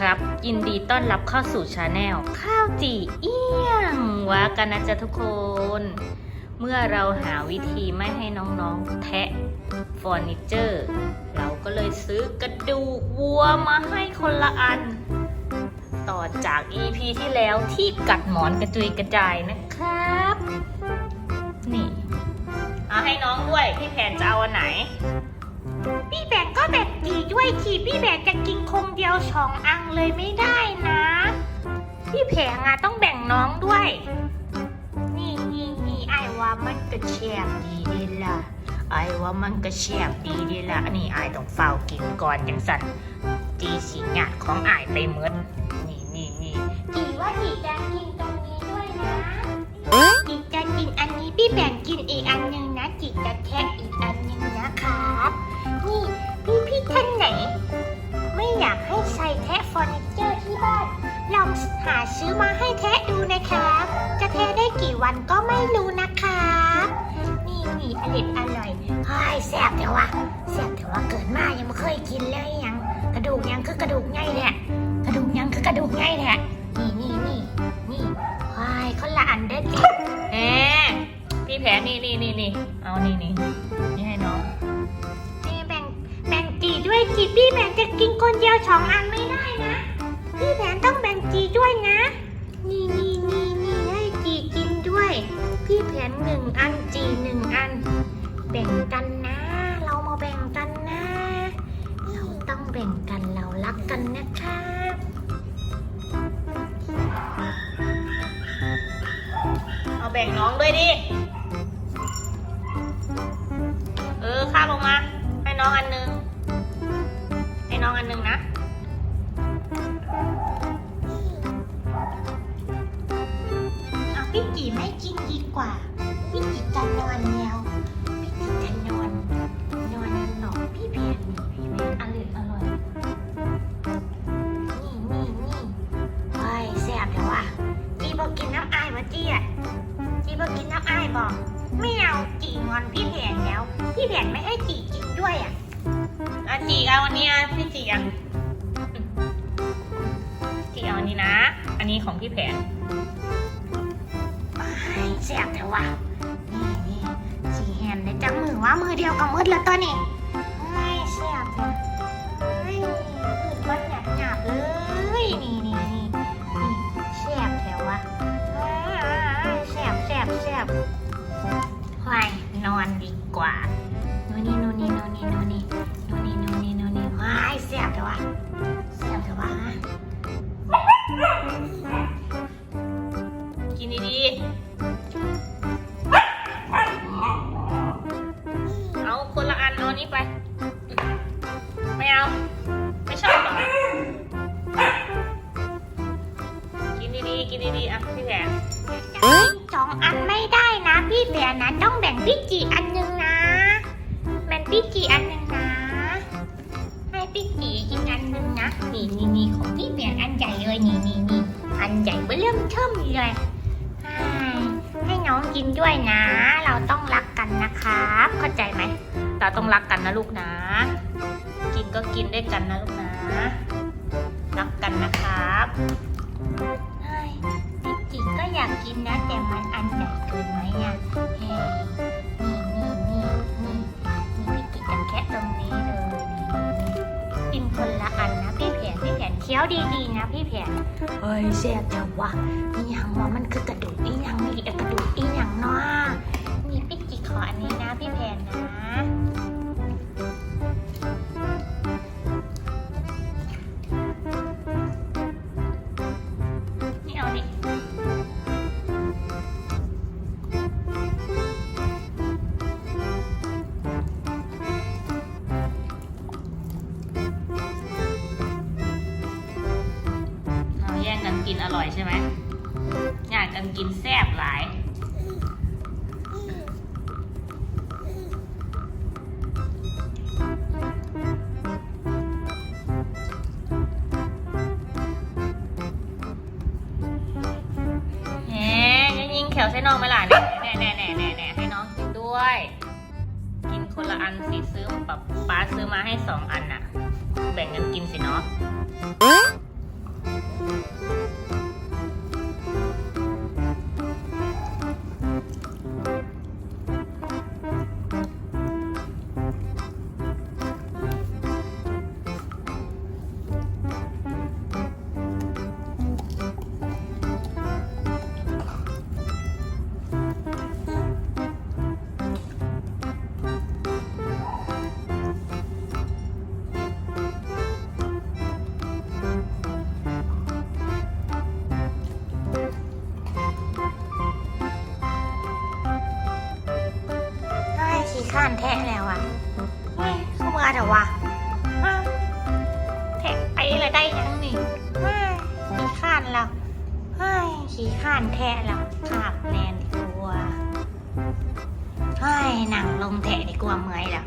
ครับ ยินดีต้อนรับเข้าสู่ชาแนลข้าวจีเอี้ยงว่ากันนะจ๊ะทุกคน เมื่อเราหาวิธีไม่ให้น้องๆ แทะเฟอร์นิเจอร์ เราก็เลยซื้อกระดูกวัวมาให้คนละอัน ต่อจาก EP ที่แล้วที่กัดหมอนกระจุยกระจายนะครับ นี่ เอาให้น้องด้วย พี่แผนจะเอาอันไหน ดีด้วยทีพี่แบงจะกินคงเดียวสองอังเลยไม่ได้นะ พี่แผงอะต้องแบ่งน้องด้วย นี่นี่นี่ไอว่ามันกระเชียบดีดีละไอว่ามันกระเชียบดีดีละนี่ไอต้องเฝ้ากินก่อนจังสันตีสีหยาดของไอไปหมดนี่นี่นี่จีว่าจีจะกินตรงนี้ด้วยนะจีจะกินอัน นี่นี่อร่อยอร่อยเฮ้ยแซ่บแต่ว่าแซ่บแต่ว่าเกิดมายังไม่เคยกินเลยยังกระดูกยังคือกระดูกไงเนี่ยกระดูกยังคือกระดูกไงเนี่ยนี่นี่นี่นี่เฮ้ยคนละอันเด้อจิเอ๊พี่แผลนี่นี่นี่นี่เอานี่นี่นี่ให้น้องนี่แบ่งแบ่งจีด้วยจีพี่แบ่งจะกินคนเดียวสองอันไม่ได้นะพี่แบ่งต้องแบ่งจีด้วยนะนี่นี่นี่นี่ให้จีกินด้วย พี่แผนหนึ่งอันจีหนึ่ง กันนะครับเอาแบ่งน้องด้วยดิ เออข้าลงมา ให้น้องอันหนึง ให้น้องอันหนึงนะ พี่แผนไม่ให้จีกินด้วยอะอะจีเอาวันนี้อะพี่จีอะจีเอาอันนี้นะ อันนี้ของพี่แผนแสบแต่ว่านี่นี่จีแฮนได้จังมือว่ามือเดียวกับมืดแล้วตัวนี้ไม่แสบเลยไม่มืดมันหยาบหยาบๆเลยนี่นี่นี่นี่แสบแถววะแสบแสบแสบไปนอนดีกว่า ไปไม่เอา ไม่ชอบเหรอกินดีๆ กินดีๆ อะพี่แผนสองอันไม่ได้นะ พี่แผนนะต้องแบ่งพี่จีอันหนึ่งนะแบ่งพี่จีอันหนึ่งนะ ให้พี่จีกินอันหนึ่งนะ นี่นี่นี่ของพี่แผนอันใหญ่เลยนี่นี่นี่อันใหญ่เบิ่มเทิ่มเลยให้ให้น้องกินด้วยนะ เราต้องรักกันนะครับเข้าใจไหม เราต้องรักกันนะลูกนะ กินก็กินด้วยกันนะลูกนะ รักกันนะครับเฮ้ยพี่จิก็อยากกินนะ แต่มันอันใหญ่เกินไหมอะเฮ้นี่นี่นี่นี่นี่พี่จิจะแคะตรงนี้เลยนี่กินคนละอันนะพี่แผนพี่แผนเคี้ยวดีๆนะพี่แผนเฮ้ยเสียจังวะนี่ยังว่ามันคือกระดูกอีหยังนี่กระดูกอีหยังเนาะนี่พี่จิขออันนี้นะพี่แผนนะ กินอร่อยใช่ไหมอยากกันกินแซ่บหลาย แหมจะยิงแขวใส่น้องไหมล่ะเนี่แน่แน่แน่แน่แน่ให้น้องกินด้วย กินคนละอันสิซื้อแบบป้าซื้อมาให้สองอันน่ะ แบ่งกันกินสิเนาะ ขี้ข้านแทะแล้วคาบแนนดีกว่าให้หนังลงแทะดีกว่าเมื่อยแล้ว